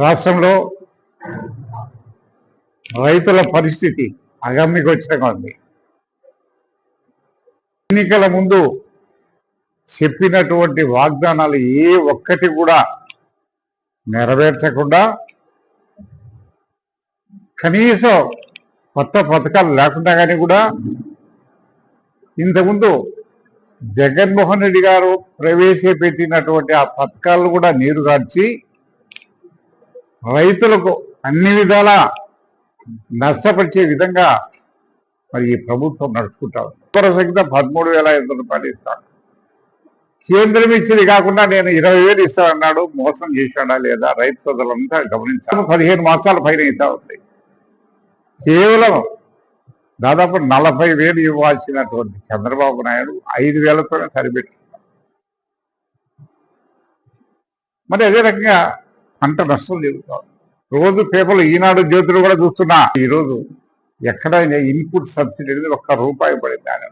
రాష్ట్రంలో రైతుల పరిస్థితి అగమ్యగోచరంగా ఉంది. ఎన్నికల ముందు చెప్పినటువంటి వాగ్దానాలు ఏ ఒక్కటి కూడా నెరవేర్చకుండా కనీసం కొత్త పథకాలు లేకుండా కానీ కూడా ఇంతకుముందు జగన్మోహన్ రెడ్డి గారు ప్రవేశపెట్టినటువంటి ఆ పథకాలను కూడా నీరుగార్చి రైతులకు అన్ని విధాలా నష్టపరిచే విధంగా మరి ఈ ప్రభుత్వం నడుచుకుంటారు సంఖ్య పదమూడు వేల ఐదు రూపాయలు ఇస్తాను. కేంద్రం ఇచ్చేది కాకుండా నేను ఇరవై వేలు ఇస్తానన్నాడు మోసం చేశాడా లేదా రైతు సోదరులంతా గమనించాను పదిహేను మాసాల పైన ఇస్తా ఉంది. కేవలం దాదాపు నలభై వేలు ఇవ్వాల్సినటువంటి చంద్రబాబు నాయుడు ఐదు వేలతోనే సరిపెట్టుకున్నాడు. మరి అదే రకంగా పంట నష్టం జరుగుతాం రోజు పేపర్లు ఈనాడు జ్యోతులు కూడా చూస్తున్నా. ఈరోజు ఎక్కడైనా ఇన్పుట్ సబ్సిడీ అనేది ఒక్క రూపాయి పడింది ఆయన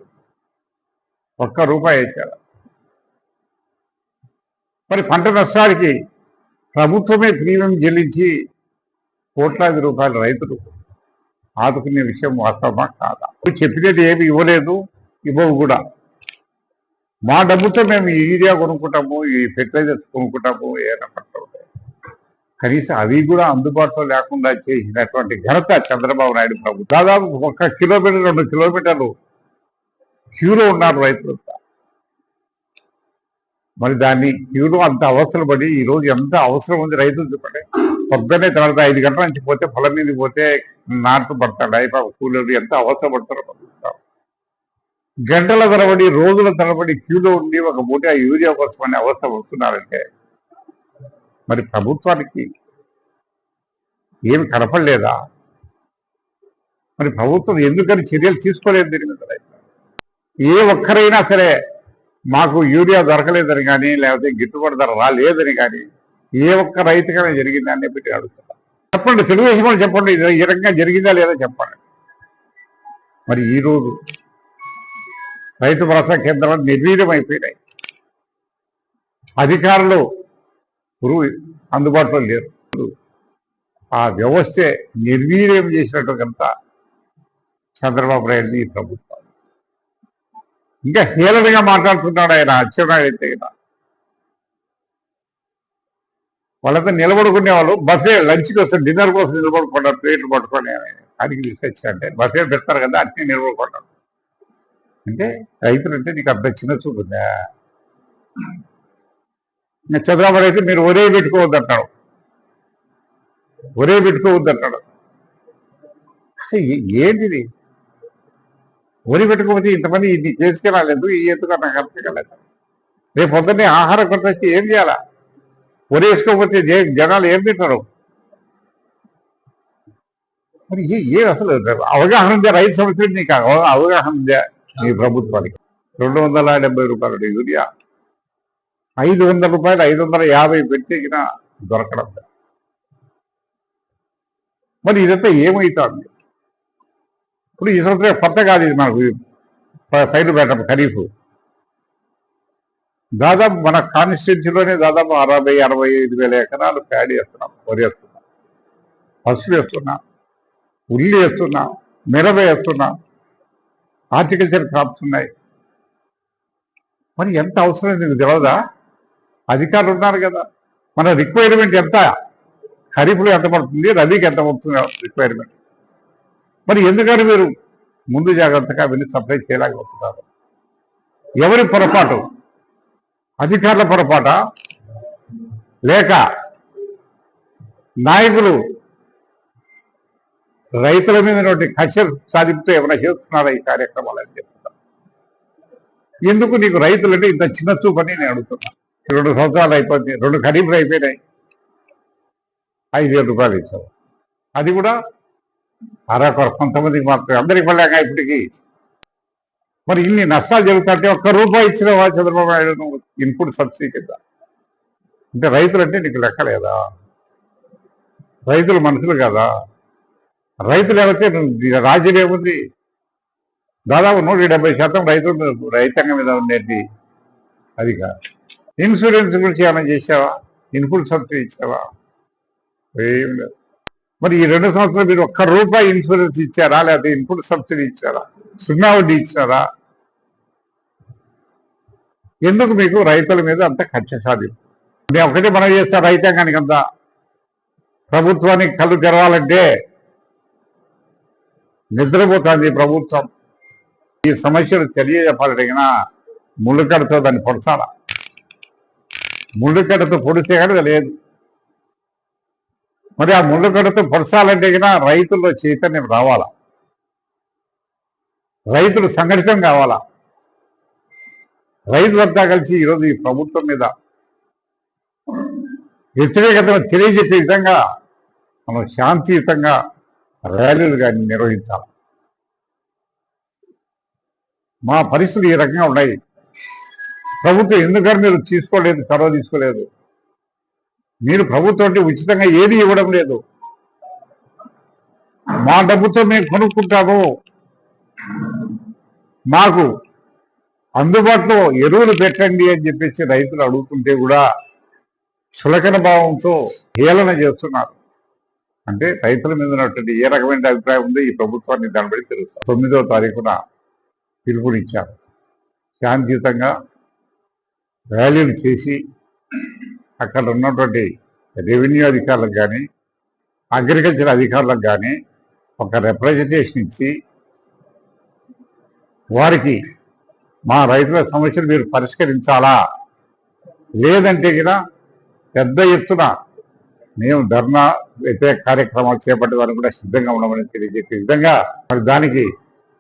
ఒక్క రూపాయి ఇచ్చారు. మరి పంట నష్టానికి ప్రభుత్వమే ప్రీమియం చెల్లించి కోట్లాది రూపాయల రైతులు ఆదుకునే విషయం వాస్తవమా కాదా? నువ్వు చెప్పినట్టు ఏమి ఇవ్వలేదు ఇవ్వవు కూడా. మా డబ్బుతో మేము ఈ యూరియా కొనుక్కుంటాము ఈ ఫెర్టిలైజర్స్ కొనుక్కుంటాము ఏమైనా పంటలు కనీసం అవి కూడా అందుబాటులో లేకుండా చేసినటువంటి ఘనత చంద్రబాబు నాయుడు ప్రభు. దాదాపు ఒక కిలోమీటర్ రెండు కిలోమీటర్లు క్యూలో ఉన్నారు రైతులంతా మరి దాన్ని క్యూలో అంత అవసరపడి ఈరోజు ఈ రోజు ఎంత అవసరం ఉంది రైతులు చెప్పండి. పొద్దున్నే తర్వాత ఐదు గంటల నుంచి పోతే పొలం మీద పోతే నాటు పడతాడు. అయిపో కూలీలు ఎంత అవసరం పడతారో గంటల తరబడి రోజుల తరబడి క్యూలో ఉండి ఒక మూట యూరియా కోసం అనే అవస్థ వస్తున్నారంటే మరి ప్రభుత్వానికి ఏమి కనపడలేదా? మరి ప్రభుత్వం ఎందుకని చర్యలు తీసుకోలేదు దీని మీద? ఏ ఒక్కరైనా సరే మాకు యూరియా దొరకలేదని కానీ లేకపోతే గిట్టుబాటు ధర రాలేదని కానీ ఏ ఒక్క రైతుకైనా జరిగిందని పెట్టి అడుగుతున్నా. చెప్పండి తెలుగుదేశం వాళ్ళు చెప్పండి ఈ రకంగా జరిగిందా లేదా చెప్పండి. మరి ఈ రోజు రైతు భరోసా కేంద్రాలు నిర్వీర్యమైపోయినాయి. అధికారులు గురువు అందుబాటులో లేరు. ఆ వ్యవస్థే నిర్వీర్యం చేసినట్టుకంతా చంద్రబాబు నాయుడు ఈ ప్రభుత్వం ఇంకా హీలనగా మాట్లాడుతున్నాడు ఆయన అచ్చెన్నాయుడు అయితే ఈయన. వాళ్ళంతా నిలబడుకునే వాళ్ళు బస్సే లంచ్కి వస్తే డిన్నర్ కోసం నిలబడుకుంటారు ప్లేట్లు పట్టుకొని అడిగి తీసుకొచ్చి అంటే బస్సే పెడతారు కదా అన్నీ నిలబడుకుంటారు. అంటే రైతులు అంటే నీకు అంత చిన్న చూపుందా చంద్రబాబు అయితే మీరు ఒరే పెట్టుకోవద్దు అంటాడు ఒరే పెట్టుకోవద్దు అంటాడు ఏంటిది? ఒరి పెట్టుకోకపోతే ఇంతమంది ఇది చేసుకెళ్ళలేదు ఈ ఎందుకు నాకు అర్థం రేపు పొద్దున్నే ఆహారం కొట్టొచ్చి ఏం చేయాలా? ఒరి వేసుకోకపోతే జనాలు ఏం తింటారు? మరి ఏ- అసలు అవగాహన ఉందా? రైతు సమస్య నీకు? అవగాహన ఉందా? నీ ప్రభుత్వానికి రెండు వందల డెబ్బై రూపాయలు యూరియా. ఐదు వందల రూపాయలు ఐదు వందల యాభై పెట్టిన దొరకడం. లేదు. మరి ఇదంతా ఏమవుతుంది ఇప్పుడు ఈ సంవత్సరం కొత్త కాదు ఇది మనకు సైడ్ పైరు పెట్టడం ఖరీఫ్. దాదాపు మన కాన్స్టిట్యున్సీలోనే దాదాపు అరవై అరవై ఐదు వేల ఎకరాలు ప్యాడీ వేస్తున్నాం వరి వేస్తున్నాం. పసుపు వేస్తున్నాం ఉల్లి వేస్తున్నాం మిరప వేస్తున్నాం. హార్టికల్చర్ క్రాప్స్ ఉన్నాయి. మరి ఎంత అవసరం నీకు తెలియదా అధికారులు ఉన్నారు కదా. మన రిక్వైర్మెంట్ ఎంత? ఖరీఫ్లో ఎంత పడుతుంది? రబీకి ఎంత పడుతుంది? రిక్వైర్మెంట్ మరి ఎందుకని మీరు ముందు జాగ్రత్తగా వెళ్ళి సప్లై చేయలేకపోతున్నారు? ఎవరి పొరపాటు? అధికారుల పొరపాట? లేక నాయకులు రైతుల మీద కక్ష సాధింపుతో ఏమైనా చేస్తున్నారా ఈ కార్యక్రమాలు చెప్తున్నా ఎందుకు నీకు రైతులంటే ఇంత చిన్న చూపని నేను అడుగుతున్నా. రెండు సంవత్సరాలు అయిపోయింది. రెండు ఖరీఫ్లు అయిపోయినాయి. ఐదు వేల రూపాయలు ఇచ్చావు అది కూడా అరకొర కొంతమందికి మాత్రమే. అందరికి వెళ్ళాక ఇప్పటికి. మరి ఇన్ని నష్టాలు జరుగుతుంటే ఒక్క రూపాయి ఇచ్చిన చంద్రబాబు నాయుడు ఇన్పుట్ సబ్సిడీ కింద. అంటే రైతులు అంటే నీకు లెక్కలేదా రైతులు మనుషులు కదా. రైతులు ఏమైతే రాజ్యం ఏముంది? దాదాపు నూట డెబ్బై శాతం రైతులు రైతాంగం మీద ఉండేది. అది కాదు. ఇన్సూరెన్స్ గురించి ఏమైనా చేసావా ఇన్పుట్ సబ్సిడీ ఇచ్చావా? ఏం లేదు మరి ఈ రెండు సంవత్సరాలు మీరు ఒక్క రూపాయి ఇన్సూరెన్స్ ఇచ్చారా? లేకపోతే ఇన్పుట్ సబ్సిడీ ఇచ్చారా? సున్నా వడ్డీ ఇచ్చారా? ఎందుకు మీకు రైతుల మీద అంత ఖర్చు సాధింపు? నేను ఒకటి మనం చేస్తా రైతాంగానికి అంతా. ప్రభుత్వానికి కళ్ళు తెరవాలంటే నిద్రపోతుంది ప్రభుత్వం. ఈ సమస్యలు తెలియజెప్పాలడిగినా ముళ్ళుకడతో దాన్ని పొడసాల ముళ్ళుకడతో పొడిసే కానీ లేదు. మరి ఆ ముళ్ళుకడతో పొడసాలంటే గినా రైతుల్లో చైతన్యం రావాలా? రైతులు సంఘటితం కావాలా? రైతులంతా కలిసి ఈరోజు ఈ ప్రభుత్వం మీద వ్యతిరేకత తెలియజెప్పే విధంగా మనం శాంతియుతంగా ర్యాలీలు కానీ నిర్వహించాలి. మా పరిస్థితులు ఈ రకంగా ఉన్నాయి. ప్రభుత్వం ఎందుకని మీరు తీసుకోలేదు చొరవ తీసుకోలేదు? మీరు ప్రభుత్వం అంటే ఉచితంగా ఏది ఇవ్వడం లేదు. మా డబ్బుతో మేము కొనుక్కుంటాము. మాకు అందుబాటులో ఎరువులు పెట్టండి అని చెప్పేసి రైతులు అడుగుతుంటే కూడా చులకన భావంతో హేళన చేస్తున్నారు. అంటే రైతుల మీద ఉన్నటువంటి ఏ రకమైన అభిప్రాయం ఉందో ఈ ప్రభుత్వాన్ని దాన్ని బట్టి తెలుస్తారు తొమ్మిదో తారీఖున పిలుపునిచ్చారు. శాంతియుతంగా ర్యాలీలు చేసి అక్కడ ఉన్నటువంటి రెవెన్యూ అధికారులకు కానీ అగ్రికల్చర్ అధికారులకు కానీ ఒక రిప్రజెంటేషన్ ఇచ్చి వారికి మా రైతుల సమస్యలు మీరు పరిష్కరించాలా? లేదంటే కూడా పెద్ద ఎత్తున మేము ధర్నా వ్యతిరేక కార్యక్రమాలు చేపట్టేదానికి కూడా సిద్ధంగా ఉండమని తెలియజేసే విధంగా మరి దానికి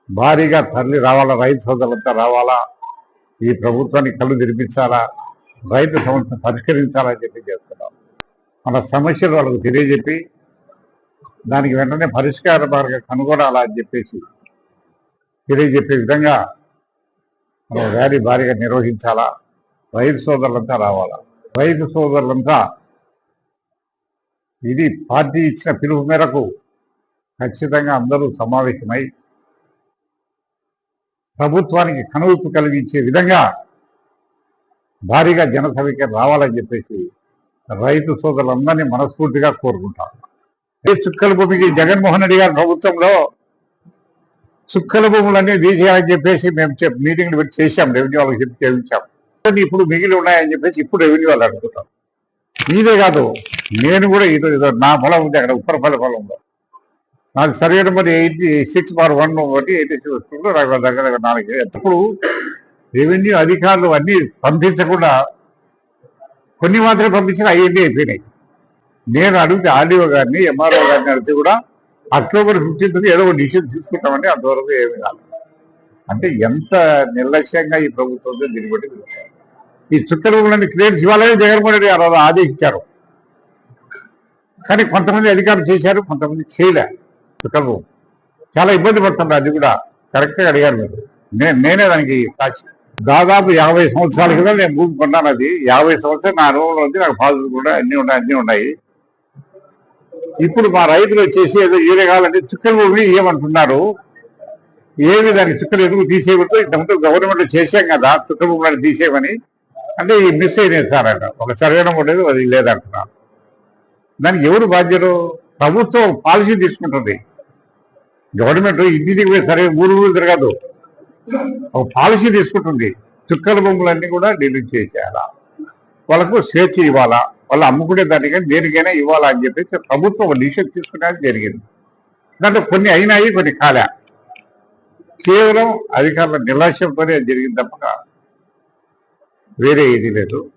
భారీగా తరలి రావాలా? రైతు సోదరులంతా రావాలా? ఈ ప్రభుత్వానికి కళ్ళు తెరిపించాలా? రైతు సమస్య పరిష్కరించాలని చెప్పి చేస్తున్నాం. మన సమస్యలు వాళ్ళకు తెలియజెప్పి దానికి వెంటనే పరిష్కార మార్గం కనుగొనాలా అని చెప్పేసి తెలియజెప్పే విధంగా మనం ర్యాలీ భారీగా నిర్వహించాలా? రైతు సోదరులంతా రావాలా? రైతు సోదరులంతా ఇది పార్టీ ఇచ్చిన పిలుపు మేరకు ఖచ్చితంగా అందరూ సమావేశమై ప్రభుత్వానికి కనువిప్పు కలిగించే విధంగా భారీగా జనసభకి రావాలని చెప్పేసి రైతు సోదరులందరినీ మనస్ఫూర్తిగా కోరుకుంటాం. ఏ చుక్కల భూమికి జగన్మోహన్ రెడ్డి గారి ప్రభుత్వంలో చుక్కల భూములన్నీ తీసేయాలని చెప్పేసి మేము చెప్ మీటింగ్లు పెట్టి చేశాం రెవెన్యూ వాళ్ళకి చెప్పి చేయించాం. ఇప్పుడు మిగిలి ఉన్నాయని చెప్పేసి ఇప్పుడు రెవెన్యూ వాళ్ళు అడుగుతాం మీదే కాదు నేను కూడా ఇది ఏదో నా పొలం ఉంది అక్కడ ఉప్పరపల్లి పొలం ఉందో. నాకు survey number eighty six bar one ఒకటి ఎయిటీ సిక్స్ దగ్గర దగ్గర నాలుగు ఎప్పుడు రెవెన్యూ అధికారులు అన్ని పంపించకుండా కొన్ని మాత్రమే పంపించిన అవన్నీ అయిపోయినాయి. నేను అడిగితే ఆర్డీఓ గారిని ఎంఆర్ఓ గారిని అడిగితే కూడా అక్టోబర్ ఫిఫ్టీన్త్ ఏదో ఒక డిసిషన్ తీసుకుంటామని అంతవరకు ఏమి కాదు అంటే ఎంత నిర్లక్ష్యంగా ఈ ప్రభుత్వం దీన్ని బట్టి ఈ చుక్కలన్నీ క్లియర్స్ ఇవ్వాలని జగన్మోహన్ రెడ్డి గారు ఆదేశించారు. కానీ కొంతమంది అధికారులు చేశారు కొంతమంది చేయలే. వికల్పం చాలా ఇబ్బంది పడుతున్నారు అది కూడా కరెక్ట్గా అడిగారు మీరు. నేను నేనే దానికి సాక్షి. దాదాపు యాభై సంవత్సరాల కింద నేను భూమి కొన్నాను అది. యాభై సంవత్సరాలు నా అనుభవంలో ఉంది నాకు పాజిటివ్ కూడా అన్ని ఉన్నాయి అన్ని ఉన్నాయి. ఇప్పుడు మా రైతులు వచ్చేసి ఏదో ఏరే కావాలంటే చుక్కల భూమి ఇవ్వమంటున్నారు ఏమి దానికి చుక్కలు ఎందుకు తీసేయకూడదు? ఇంతకుముందు గవర్నమెంట్ చేసాం కదా చుక్కల భూములను తీసేయమని. అంటే ఈ మిస్ అయినాయి సార్ అంట. ఒక సర్వేనం ఉండేది అది లేదంటున్నారు. దానికి ఎవరు బాధ్యత ప్రభుత్వం పాలసీ తీసుకుంటుంది. గవర్నమెంట్ ఇంటికి పోయి సరే ఊరు ఊరు తిరగదు. ఒక పాలసీ తీసుకుంటుంది. చుక్కల బొమ్మలన్నీ కూడా డిలీట్ చేసేయాలా? వాళ్ళకు స్వేచ్ఛ ఇవ్వాలా? వాళ్ళు అమ్ముకునే దానికైనా దేనికైనా ఇవ్వాలా అని చెప్పేసి ప్రభుత్వం ఒక డిసిషన్ తీసుకోవడానికి జరిగింది. దాంట్లో కొన్ని అయినాయి కొన్ని కాలే. కేవలం అధికారుల నిర్లక్ష్యంతోనే అది జరిగింది తప్ప వేరే ఏది లేదు.